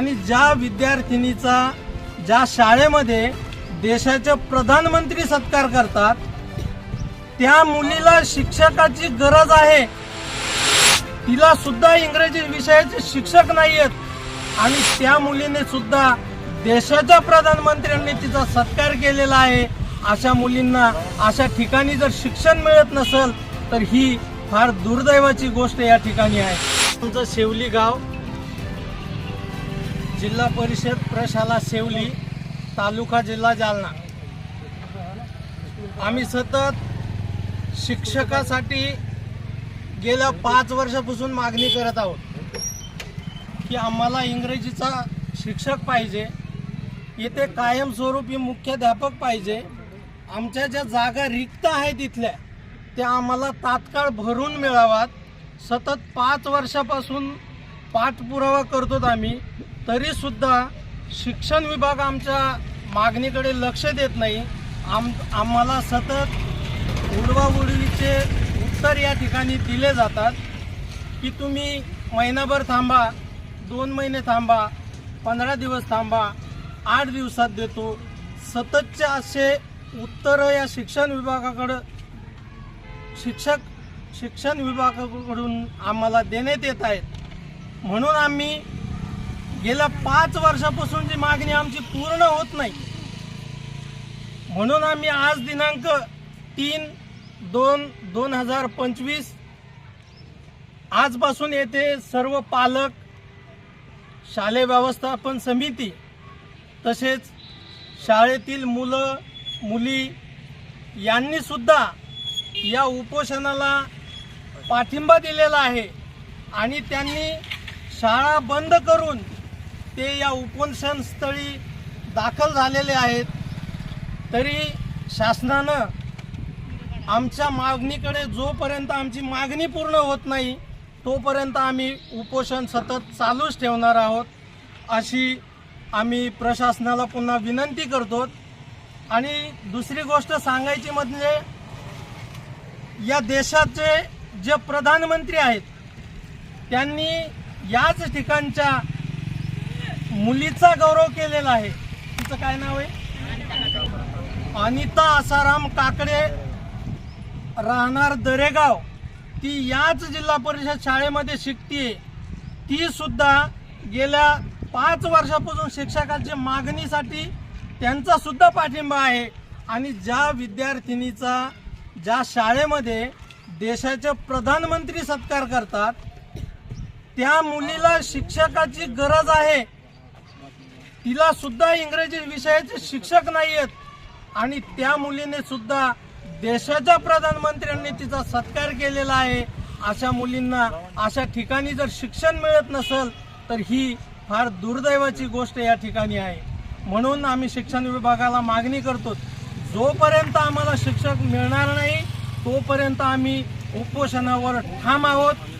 आणि ज्या विद्यार्थिनीचा ज्या शाळेमध्ये देशाचे प्रधानमंत्री सत्कार करतात त्या मुलीला शिक्षकाची गरज आहे. तिला सुद्धा इंग्रजी विषयाचे शिक्षक नाही आहेत आणि त्या मुलीने सुद्धा देशाच्या प्रधानमंत्र्यांनी तिचा सत्कार केलेला आहे. अशा मुलींना अशा ठिकाणी जर शिक्षण मिळत नसेल तर ही फार दुर्दैवाची गोष्ट या ठिकाणी आहे. तुमचं शेवली गाव जिल्हा परिषद प्रशाला शेवली तालुका जिल्हा जालना. आम्ही सतत शिक्षकासाठी गेल्या पाच वर्षापासून मागणी करत आहोत की आम्हाला इंग्रजीचा शिक्षक पाहिजे येथे कायमस्वरूपी मुख्याध्यापक पाहिजे. आमच्या ज्या जागा रिक्त आहेत तिथल्या त्या आम्हाला तात्काळ भरून मिळाव्यात. सतत पाच वर्षापासून पाठपुरावा करतो आम्ही. तरीसुद्धा शिक्षण विभाग आमच्या मागणीकडे लक्ष देत नाही. आम आम्हाला सतत उडवाउडवीचे उत्तर या ठिकाणी दिले जातात. की तुम्ही महिनाभर थांबा दोन महिने थांबा पंधरा दिवस थांबा आठ दिवसात देतो. सततचे असे उत्तरं या शिक्षण विभागाकडं शिक्षक शिक्षण विभागाकडून आम्हाला देण्यात येत आहेत. म्हणून आम्ही गेल्या पाच वर्षापासून जी मागणी आमची पूर्ण होत नाही. म्हणून आम्ही आज दिनांक तीन दोन दोन हजार पंचवीस आजपासून येथे सर्व पालक शालेय व्यवस्थापन समिती तसेच शाळेतील मुलं मुली यांनी सुद्धा या उपोषणाला पाठिंबा दिलेला आहे आणि त्यांनी शाळा बंद करून ते या उपोषणस्थळी दाखल झालेले आहेत. तरी शासनानं आमच्या मागणीकडे जोपर्यंत आमची मागणी पूर्ण होत नाही तोपर्यंत आम्ही उपोषण सतत चालूच ठेवणार आहोत अशी आम्ही प्रशासनाला पुन्हा विनंती करतो. आणि दुसरी गोष्ट सांगायची म्हणजे या देशाचे जे प्रधानमंत्री आहेत त्यांनी याच ठिकाणच्या मुलीचा गौरव केलेला आहे. तिचं काय नाव आहे? अनिता आसाराम काकडे राहणार दरेगाव. ती याच जिल्हा परिषद शाळेमध्ये शिकतीये. ती सुद्धा गेल्या पाच वर्षापासून शिक्षकाच्या मागणीसाठी त्यांचा सुद्धा पाठिंबा आहे. आणि ज्या विद्यार्थिनीचा ज्या शाळेमध्ये देशाचे प्रधानमंत्री सत्कार करतात त्या मुलीला शिक्षकाची गरज आहे. तिला सुद्धा इंग्रजी विषयाचे शिक्षक नाही आहेत आणि त्या मुलीने सुद्धा देशाच्या प्रधानमंत्र्यांनी तिचा सत्कार केलेला आहे. अशा मुलींना अशा ठिकाणी जर शिक्षण मिळत नसेल तर ही फार दुर्दैवाची गोष्ट या ठिकाणी आहे. म्हणून आम्ही शिक्षण विभागाला मागणी करतो जोपर्यंत आम्हाला शिक्षक मिळणार नाही तोपर्यंत आम्ही उपोषणावर ठाम आहोत.